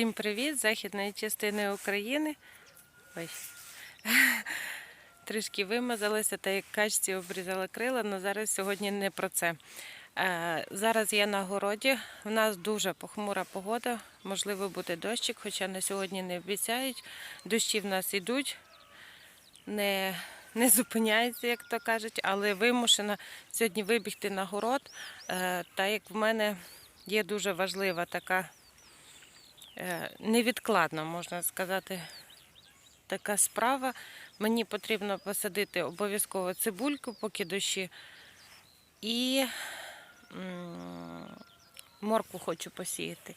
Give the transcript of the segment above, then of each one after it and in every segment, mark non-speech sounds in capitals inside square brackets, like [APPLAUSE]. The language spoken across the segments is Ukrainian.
Всім привіт з західної частини України. Ой. [LAUGHS] Трішки вимазалася та як качці обрізала крила, але зараз сьогодні не про це. Е, Зараз я на городі. У нас дуже похмура погода, можливо, буде дощик, хоча на сьогодні не обіцяють. Дощі в нас йдуть, не, не зупиняються, як то кажуть, але вимушена сьогодні вибігти на город. Е, Та як в мене є дуже важлива така е, невідкладна, можна сказати, така справа. Мені потрібно посадити обов'язково цибульку, поки дощі. І м, моркву хочу посіяти.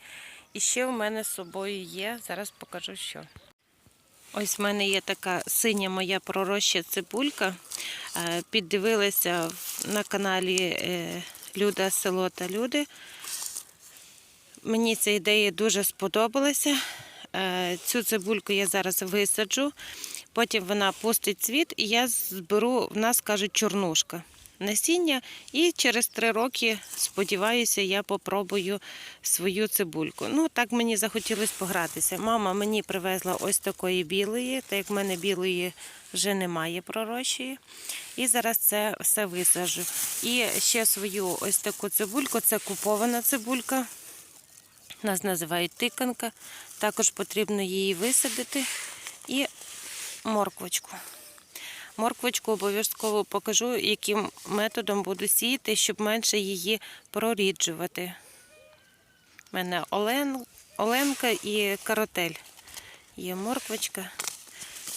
І ще в мене з собою є, зараз покажу що. Ось в мене є така синя моя пророща цибулька. Е, Піддивилася на каналі е, Люда Село та Люди. Мені ця ідея дуже сподобалася. Е, Цю цибульку я зараз висаджу, потім вона пустить цвіт, і я зберу, в нас кажуть, чорнушка насіння. І через три роки, сподіваюся, я попробую свою цибульку. Ну, так мені захотілося погратися. Мама мені привезла ось такої білої, так як в мене білої вже немає пророщої. І зараз це все висаджу. І ще свою ось таку цибульку, це купована цибулька. Нас називають тиканка. Також потрібно її висадити. І морквочку. Морквочку обов'язково покажу, яким методом буду сіяти, щоб менше її проріджувати. У мене олен, оленка і каротель. Є морквочка.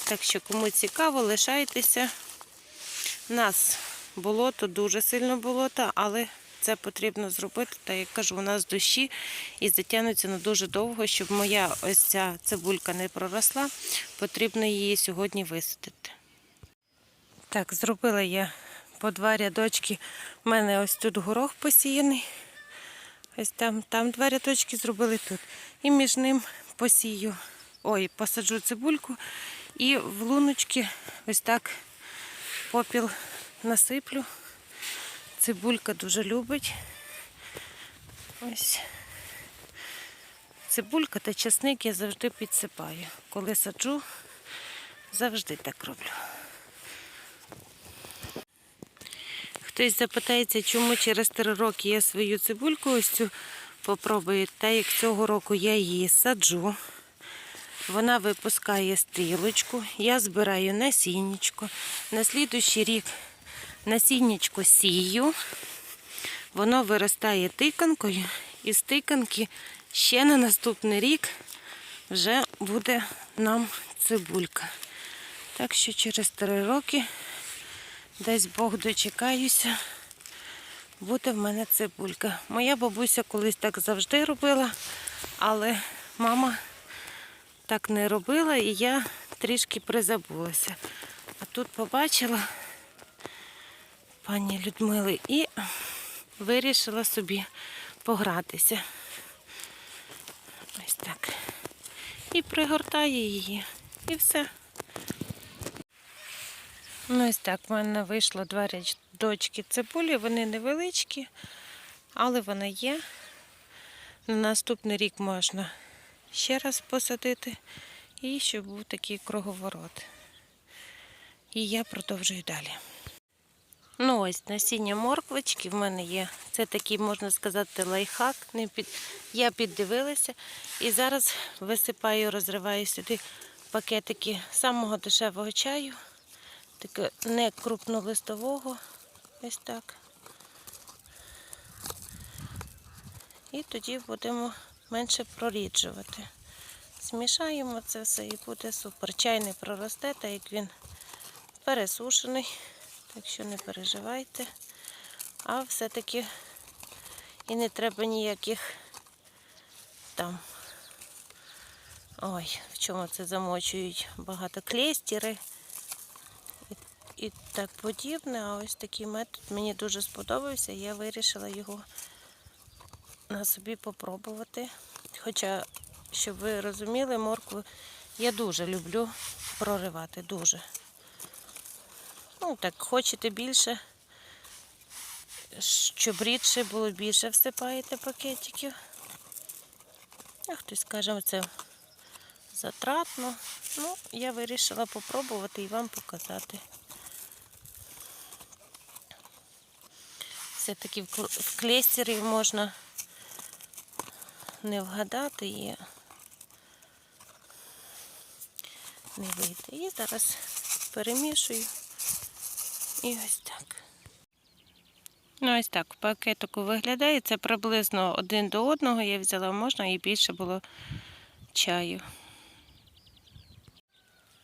Так що, кому цікаво, лишайтеся. У нас болото, дуже сильно болото, але це потрібно зробити. Та як кажу, у нас дощі і затягнуться на дуже довго, щоб моя ось ця цибулька не проросла, потрібно її сьогодні висадити. Так, зробила я по два рядочки. У мене ось тут горох посіяний. Ось там, там два рядочки зробили тут. І між ним посію. Ой, посаджу цибульку і в луночки ось так попіл насиплю. Цибулька дуже любить. Ось. Цибулька та часник я завжди підсипаю. Коли саджу, завжди так роблю. Хтось запитається, чому через три роки я свою цибульку ось цю попробую. Та як цього року я її саджу. Вона випускає стрілочку, я збираю насіннячко. На слідуючий рік насіннячко сію, воно виростає тиканкою, і з тиканки ще на наступний рік вже буде нам цибулька. Так що через три роки, десь Бог дочекаюся, буде в мене цибулька. Моя бабуся колись так завжди робила, але мама так не робила і я трішки призабулася. А тут побачила пані Людмили і вирішила собі погратися. Ось так. І пригортає її. І все. Ну, ось так в мене вийшло два рядочки цибулі. Вони невеличкі, але вони є. На наступний рік можна ще раз посадити, і щоб був такий круговорот. І я продовжую далі. Ось насіння морквочки в мене є. Це такий, можна сказати, під... Я піддивилася і зараз висипаю, розриваю сюди пакетики самого дешевого чаю, таке не крупнолистового. Ось так. І тоді будемо менше проріджувати. Змішаємо це все і буде супер. Чай не проросте, так як він пересушений, так що не переживайте. А все-таки і не треба ніяких там. Ой, в чому це замочують багато клєстіри і, і так подібне. А ось такий метод мені дуже сподобався. Я вирішила його на собі попробувати. Хоча, щоб ви розуміли, моркву я дуже люблю проривати, дуже. Ну, так, хочете більше, щоб рідше було більше всипаєте пакетиків. А хтось каже, це затратно. Ну, я вирішила попробувати і вам показати. Все-таки в кл- в клейстері можна не вгадати і не вийти. І зараз перемішую. І ось так. Ну, ось так, пакетику виглядає. Це приблизно один до одного. Я взяла можна і більше було чаю.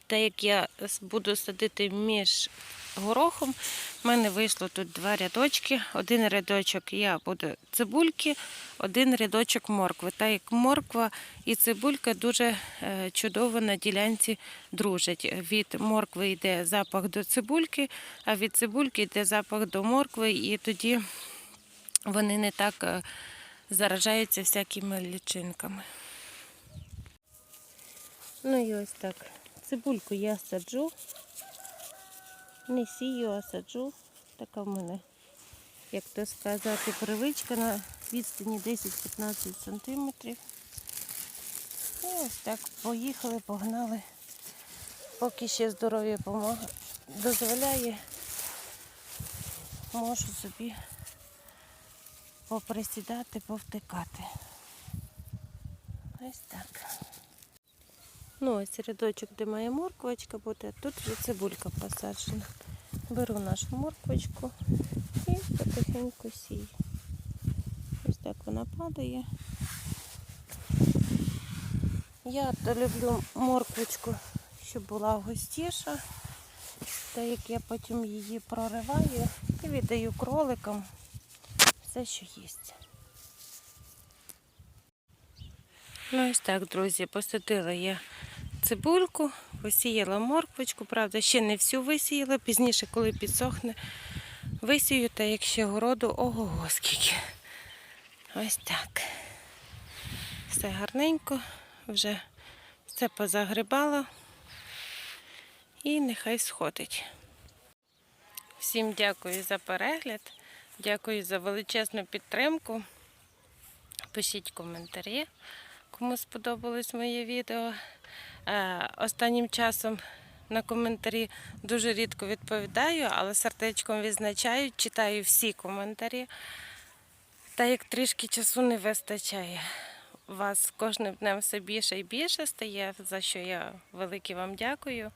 Та як я буду садити між горохом, в мене вийшло тут два рядочки. Один рядочок я буду цибульки, один рядочок моркви. Та як морква і цибулька дуже е, чудово на ділянці дружать. Від моркви йде запах до цибульки, а від цибульки йде запах до моркви, і тоді вони не так е, заражаються всякими лічинками. Ну і ось так. Цибульку я саджу. Не сію, а саджу. Така в мене, як то сказати, привичка на відстані 10-15 сантиметрів. І ось так поїхали, погнали. Поки ще здоров'я дозволяє, можу собі поприсідати, повтикати. Ось так. Ну, ось рядочок, де моя морквочка буде, тут вже цибулька посаджена. Беру нашу морквочку і потихеньку сію. Ось так вона падає. Я то люблю морквочку, щоб була густіша. Та як я потім її прориваю і віддаю кроликам все, що їсть. Ну ось так, друзі, посадила я цибульку, посіяла морквочку, правда, ще не всю висіяла, пізніше, коли підсохне, висію, та якщо городу, ого, скільки. Ось так. Все гарненько, вже все позагрибала і нехай сходить. Всім дякую за перегляд, дякую за величезну підтримку. Пишіть коментарі, кому сподобалось моє відео. Е, Останнім часом на коментарі дуже рідко відповідаю, але сердечком відзначаю, читаю всі коментарі. Та як трішки часу не вистачає. Вас кожним днем все більше і більше стає, за що я велике вам дякую.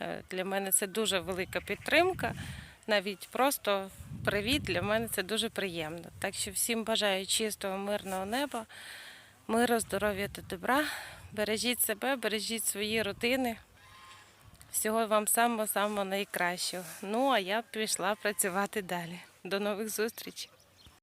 Е, Для мене це дуже велика підтримка. Навіть просто привіт для мене це дуже приємно. Так що всім бажаю чистого, мирного неба, миру, здоров'я та добра. Бережіть себе, бережіть свої родини. Всього вам самого-самого найкращого. Ну а я пішла працювати далі. До нових зустрічей!